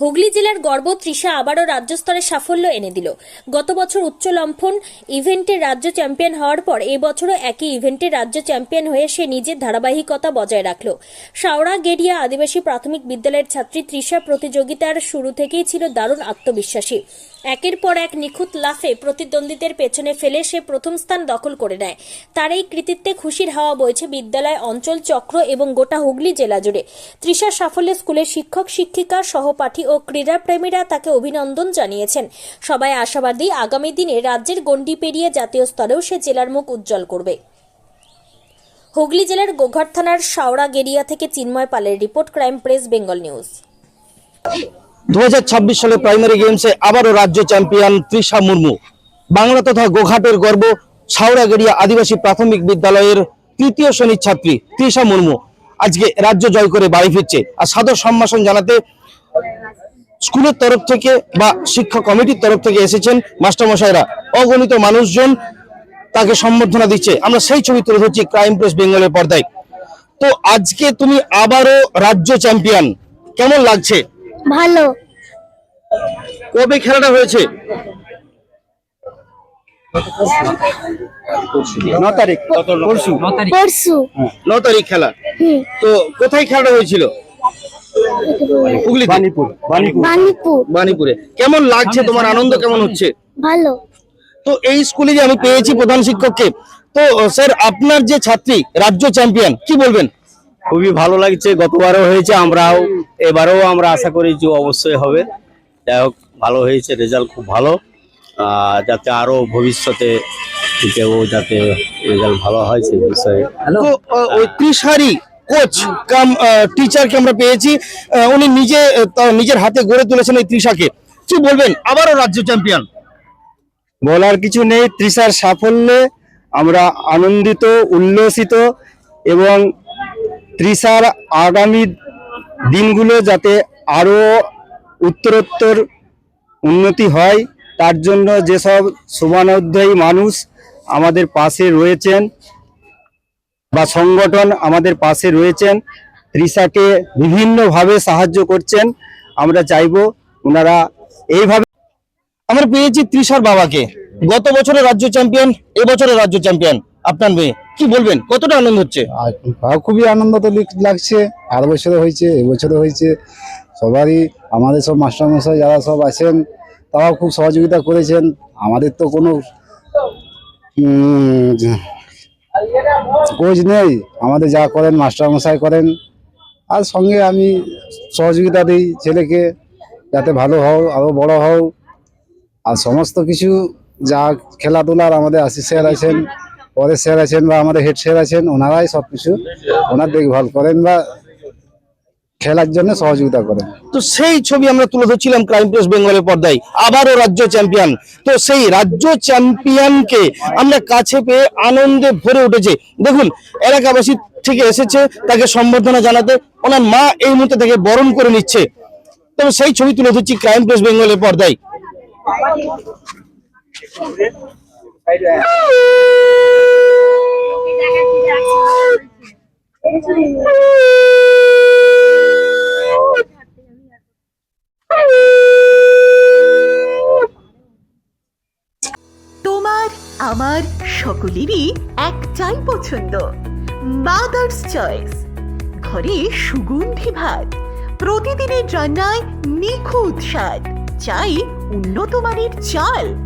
হুগলি জেলার গর্ব তৃষা আবারও রাজ্য স্তরে সাফল্য এনে দিল। গত বছর উচ্চ লম্ফন ইভেন্টে রাজ্য চ্যাম্পিয়ন হওয়ার পর এবছরও বছরও একই ইভেন্টে রাজ্য চ্যাম্পিয়ন হয়ে সে নিজের ধারাবাহিকতা বজায় রাখল। সাওড়া গেরিয়া আদিবাসী প্রাথমিক বিদ্যালয়ের ছাত্রী তৃষা প্রতিযোগিতার শুরু থেকেই ছিল দারুণ আত্মবিশ্বাসী। একের পর এক নিখুঁত লাফে প্রতিদ্বন্দ্বীদের পেছনে ফেলে সে প্রথম স্থান দখল করে নেয়। তার এই কৃতিত্বে খুশির হাওয়া বইছে বিদ্যালয় অঞ্চল চক্র এবং গোটা হুগলি জেলা জুড়ে। তৃষার সাফল্যে স্কুলের শিক্ষক, শিক্ষিকা, সহপাঠী ও ক্রীড়াপ্রেমীরা তাকে অভিনন্দন জানিয়েছেন। সবাই আশাবাদী আগামী দিনে রাজ্যের গণ্ডি পেরিয়ে জাতীয় স্তরেও সে জেলার মুখ উজ্জ্বল করবে। হুগলি জেলার গোঘাট থানার শাওড়া গেরিয়া থেকে চিন্ময় পালের report, crime press, Bengal news. দু হাজার ছাব্বিশ সালে প্রাইমারি গেমসে আবারও রাজ্য চ্যাম্পিয়ন তৃষা মুর্মু। বাংলা তথা গোঘাটের গর্ব সাউরাগেরিয়া আদিবাসী প্রাথমিক বিদ্যালয়ের তৃতীয় শ্রেণির ছাত্রী তৃষা মুর্মু। আজকে রাজ্য জয় করে বাড়ি ফিরছে। আর সাদর সম্ভাষণ জানাতে স্কুলের তরফ থেকে বা শিক্ষা কমিটির তরফ থেকে এসেছেন মাস্টারমশাইরা। অগণিত মানুষজন তাকে সম্বর্ধনা দিচ্ছে। আমরা সেই ছবি তুলে ধরছি ক্রাইম প্রেস বেঙ্গলের পর্দায়। তো আজকে তুমি আবারও রাজ্য চ্যাম্পিয়ন কেমন লাগছে? ভালো। কবে খেলাটা হয়েছে? ন তারিখ। পরশু। পরশু। ন তারিখ খেলা। তো কোথায় খেলাটা হয়েছিল? হুগলি বানিপুর বানিপুর বানিপুরে কেমন লাগছে তোমার? আনন্দ কেমন হচ্ছে? ভালো। তো এই স্কুলে যে আমি পেয়েছি প্রধান শিক্ষককে তো স্যার আপনার যে ছাত্রী রাজ্য চ্যাম্পিয়ন কি বলবেন? খুবই ভালো লাগছে গতবারও হয়েছে আমরাও এবারেও আমরা আশা করি যে অবশ্যই হবে। যাই হোক ভালো হয়েছে রেজাল্ট খুব ভালো। যাতে আরও ভবিষ্যতে কেউ যাতে রেজাল্ট ভালো হয় সেই বিষয়ে। তো ওই ত্রিশারি কোচ কাম টিচারকে আমরা পেয়েছি। উনি নিজে তার নিজের হাতে গড়ে তুলেছেন এই ত্রিশাকে কি বলবেন? আবারও রাজ্য চ্যাম্পিয়ন বলার কিছু নেই তৃষার সাফল্যে আমরা আনন্দিত উল্লসিত এবং তৃষার আগামী দিনগুলো যাতে আরও উত্তরোত্তর উন্নতি হয়, তার জন্য যেসব শুভানুধ্যায়ী মানুষ আমাদের পাশে রয়েছেন বা সংগঠন আমাদের পাশে রয়েছেন তৃষাকে বিভিন্নভাবে সাহায্য করছেন, আমরা চাইব ওনারা এইভাবে আমরা পেয়েছি ত্রিশার বাবাকে। গত বছরের রাজ্য চ্যাম্পিয়ন এবছরের রাজ্য চ্যাম্পিয়ন। আপনার মেয়ে? কি বলবেন? কতটা আনন্দ হচ্ছে? খুবই আনন্দ তো লাগছে। আর বছরে হয়েছে এবছরে হয়েছে। সবারই, আমাদের সব মাস্টারমশাই যারা সব আছেন, তারাও খুব সহযোগিতা করেছেন। আমাদের তো কোনো কোচ নেই। আমাদের যা করেন, মাস্টারমশাই করেন। আর সঙ্গে আমি সহযোগিতা দিই ছেলেকে, যাতে ভালো হও আরও বড় হও। আর সমস্ত কিছু, যা খেলাধুলার আমাদের আশিস স্যার আছেন পরের স্যার আছেন বা আমাদের হেড স্যার আছেন, ওনারাই সবকিছু, ওনার দেখভাল করেন বা খেলার জন্য সহযোগিতা করেন। তো সেই ছবি আমরা তুলে ধরছিলাম ক্রাইম প্রেস বেঙ্গলের পর্দায়, আবারও রাজ্য চ্যাম্পিয়ন। তো সেই রাজ্য চ্যাম্পিয়নকে আমরা কাছে পেয়ে আনন্দে ভরে উঠেছে। দেখুন, এলাকাবাসী থেকে এসেছে, তাকে সম্বর্ধনা জানাতে, ওনার মা এই মুহূর্তে তাকে বরণ করে নিচ্ছে। তবে সেই ছবি তুলে ধরছি ক্রাইম প্রেস বেঙ্গলের পর্দায়। তোমার, আমার সকলেরই একটাই পছন্দ। মাদার্স চয়েস ঘরে সুগন্ধি ভাত। প্রতিদিনের রান্নায় নিখুঁত স্বাদ। চাই উন্নত মানের চাল।